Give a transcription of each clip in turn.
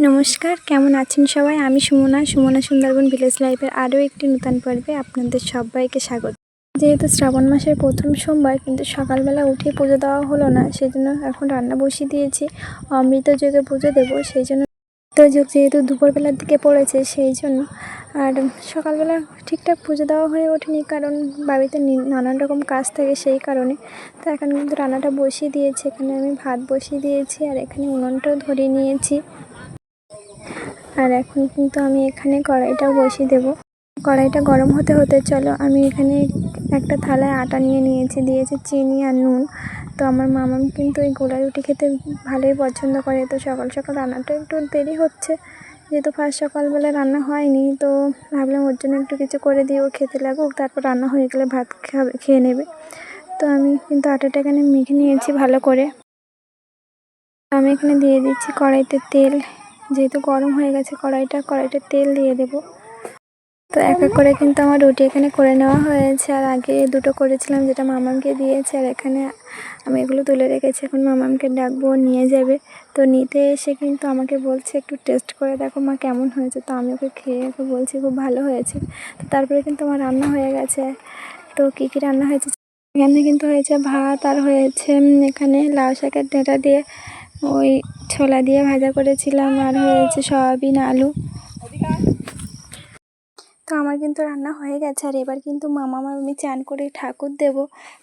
নমস্কার, কেমন আছেন সবাই? আমি সুমনা সুমনা সুন্দরবন ভিলেজ লাইফের আরও একটি নূতন পর্বে আপনাদের সবাইকে স্বাগত। যেহেতু শ্রাবণ মাসের প্রথম সোমবার, কিন্তু সকালবেলা উঠে পুজো দেওয়া হলো না সেই জন্য এখন রান্না বসিয়ে দিয়েছি। অমৃত যুগে পুজো দেবো সেই জন্য যুগ যেহেতু দুপুরবেলার দিকে পড়েছে সেই জন্য আর সকালবেলা ঠিকঠাক পুজো দেওয়া হয়ে ওঠেনি, কারণ বাড়িতে নানান রকম কাজ থাকে সেই কারণে। তো এখন কিন্তু রান্নাটা বসিয়ে দিয়েছি, এখানে আমি ভাত বসিয়ে দিয়েছি, আর এখানে উনুনটাও ধরিয়ে নিয়েছি। আর এখন কিন্তু আমি এখানে কড়াইটাও বসিয়ে দেবো। কড়াইটা গরম হতে হতে চলো, আমি এখানে একটা থালায় আটা নিয়ে নিয়েছি, দিয়েছি চিনি আর নুন। তো আমার মামাম কিন্তু এই গোলা রুটি খেতে ভালোই পছন্দ করে। তো সকাল সকাল রান্নাটা একটু দেরি হচ্ছে, যেহেতু ফার্স্ট সকালবেলা রান্না হয়নি, তো ভাবলাম ওর জন্য একটু কিছু করে দিই, ও খেতে লাগুক, তারপর রান্না হয়ে গেলে ভাত খাবে, খেয়ে নেবে। তো আমি কিন্তু আটাটা এখানে মেখে নিয়েছি ভালো করে। আমি এখানে দিয়ে দিচ্ছি কড়াইতে তেল যেহেতু গরম হয়ে গেছে কড়াইটা কড়াইতে তেল দিয়ে দেব। তো এক এক করে কিন্তু আমার রুটি এখানে করে নেওয়া হয়েছে। আর আগে দুটো করেছিলাম, যেটা মামামকে দিয়েছে। আর এখানে আমি এগুলো তুলে রেখেছি। এখন মামামকে ডাকবো নিয়ে যাবে। তো নিতে এসে কিন্তু আমাকে বলছে, একটু টেস্ট করে দেখো মা কেমন হয়েছে। তো আমি ওকে খেয়ে ওকে বলছি, খুব ভালো হয়েছে। তো তারপরে কিন্তু আমার রান্না হয়ে গেছে। তো কী কী রান্না হয়েছে? এখানে কিন্তু হয়েছে ভাত, আর হয়েছে এখানে লাউ শাকের ডেঁটা দিয়ে ওই ছোলা দিয়ে ভাজা করেছিলাম আর হয়েছে সয়াবিন আলু। তো আমার কিন্তু রান্না হয়ে গেছে আর এবার কিন্তু মামা মামি চান করে ঠাকুর দেব।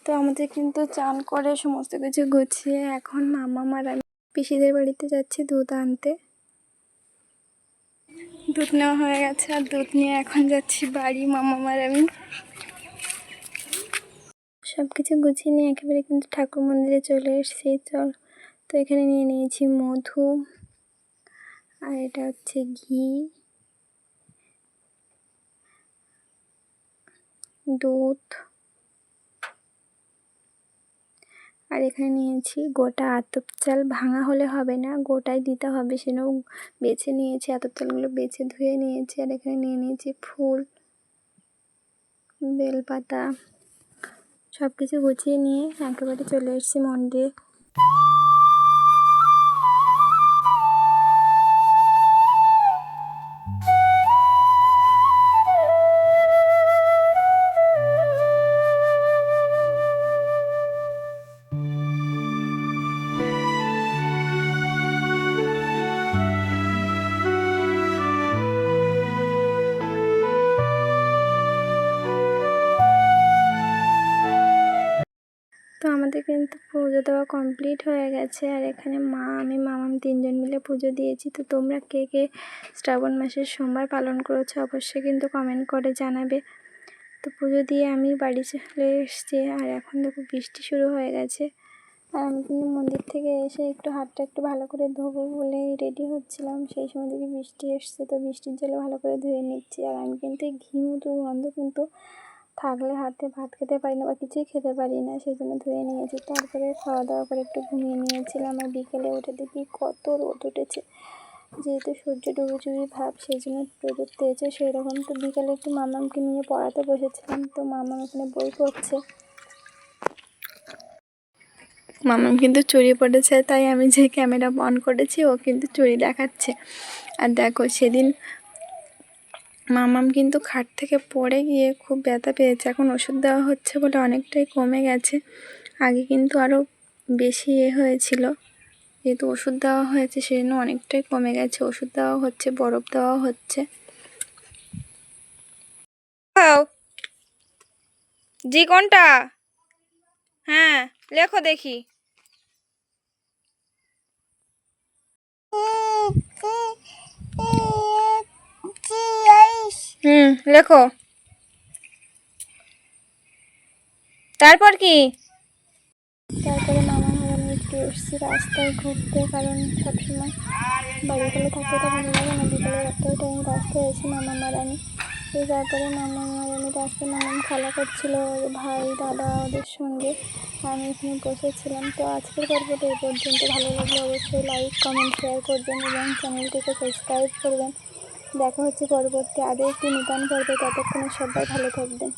তো আমাদের কিন্তু চান করে সমস্ত কিছু গুছিয়ে এখন মামা মার আমি পিসিদের বাড়িতে যাচ্ছি দুধ আনতে। দুধ নেওয়া হয়ে গেছে আর দুধ নিয়ে এখন যাচ্ছি বাড়ি মামা মার আমি। সব কিছু গুছিয়ে নিয়ে একেবারে কিন্তু ঠাকুর মন্দিরে চলে এসেছি। চল। তো এখানে নিয়ে নিয়েছি মধু। আর এটা হচ্ছে ঘি। দুধ। আর এখানে নিয়েছি গোটা আতপ চাল। ভাঙা হলে হবে না, গোটাই দিতে হবে। সেটাও বেছে নিয়েছি, আতপ চালগুলো বেছে ধুয়ে নিয়েছি। আর এখানে নিয়ে নিয়েছি ফুল, বেলপাতা। সব কিছু গুছিয়ে নিয়ে একেবারে চলে এসেছি মন্দিরে। আমাদের কিন্তু পুজো দেওয়া কমপ্লিট হয়ে গেছে। আর এখানে মা, আমি মামাম তিনজন মিলে পুজো দিয়েছি। তো তোমরা কে কে শ্রাবণ মাসের সোমবার পালন করেছ অবশ্যই কিন্তু কমেন্ট করে জানাবে। তো পুজো দিয়ে আমি বাড়ি চলে এসেছি। আর এখন দেখো বৃষ্টি শুরু হয়ে গেছে। আর আমি কিন্তু মন্দির থেকে এসে একটু হাতটা একটু ভালো করে ধোবো বলে রেডি হচ্ছিলাম। সেই সময় দেখি বৃষ্টি এসছে। তো বৃষ্টির জলে ভালো করে ধুয়ে নিচ্ছি। আর আমি কিন্তু ঘি মতো গন্ধ কিন্তু থাকলে হাতে ভাত খেতে পারি না বা কিছুই খেতে পারি না সেই জন্য ধুয়ে নিয়েছি। তারপরে খাওয়া দাওয়া করে একটু ঘুমিয়ে নিয়েছিলাম আর বিকেলে উঠে দেখি কত রোদ উঠেছে। যেহেতু সূর্য ডুবে ডুবে ভাব সেই জন্য রোদের তেজে সেই রকম তো বিকেলে একটু মামামকে নিয়ে পড়াতে বসেছিলাম। তো মামাম ওখানে বই পড়ছে। মামাম কিন্তু চুরি পড়েছে, তাই আমি যে ক্যামেরা অন করেছি, ও কিন্তু চুরি দেখাচ্ছে। আর দেখো, সেদিন মামাম কিন্তু খাট থেকে পড়ে গিয়ে খুব ব্যথা পেয়েছে। এখন ওষুধ দেওয়া হচ্ছে বলে অনেকটাই কমে গেছে। আগে কিন্তু আরও বেশি এ হয়েছিল। যেহেতু ওষুধ দেওয়া হয়েছে সেই জন্য অনেকটাই কমে গেছে। ওষুধ দেওয়া হচ্ছে, বরফ দেওয়া হচ্ছে। জি, কোনটা? হ্যাঁ লেখো দেখি। হুম, লেখো। তারপর কি? তারপরে মামা আমি একটু এসেছি রাস্তায় ঘুরতে, কারণ সবসময় বাড়িগুলো থাকতে তো ভালো লাগে না। বিকেলে একটাই টাইম রাস্তায় এসে মামা মার আমি তো তারপরে মামা মার আমি রাস্তায় মামাম খেলা করছিল ভাই, দাদা ওদের সঙ্গে। আমি এখানে বসেছিলাম। তো আজকের পর্বটা এই পর্যন্ত ভালো লাগলে অবশ্যই লাইক কমেন্ট শেয়ার করবেন এবং চ্যানেলটিকে সাবস্ক্রাইব করবেন। দেখা হচ্ছে পরবর্তী আরও একটি নূতন পর্বে। ততক্ষণে সবাই ভালো থাকবেন।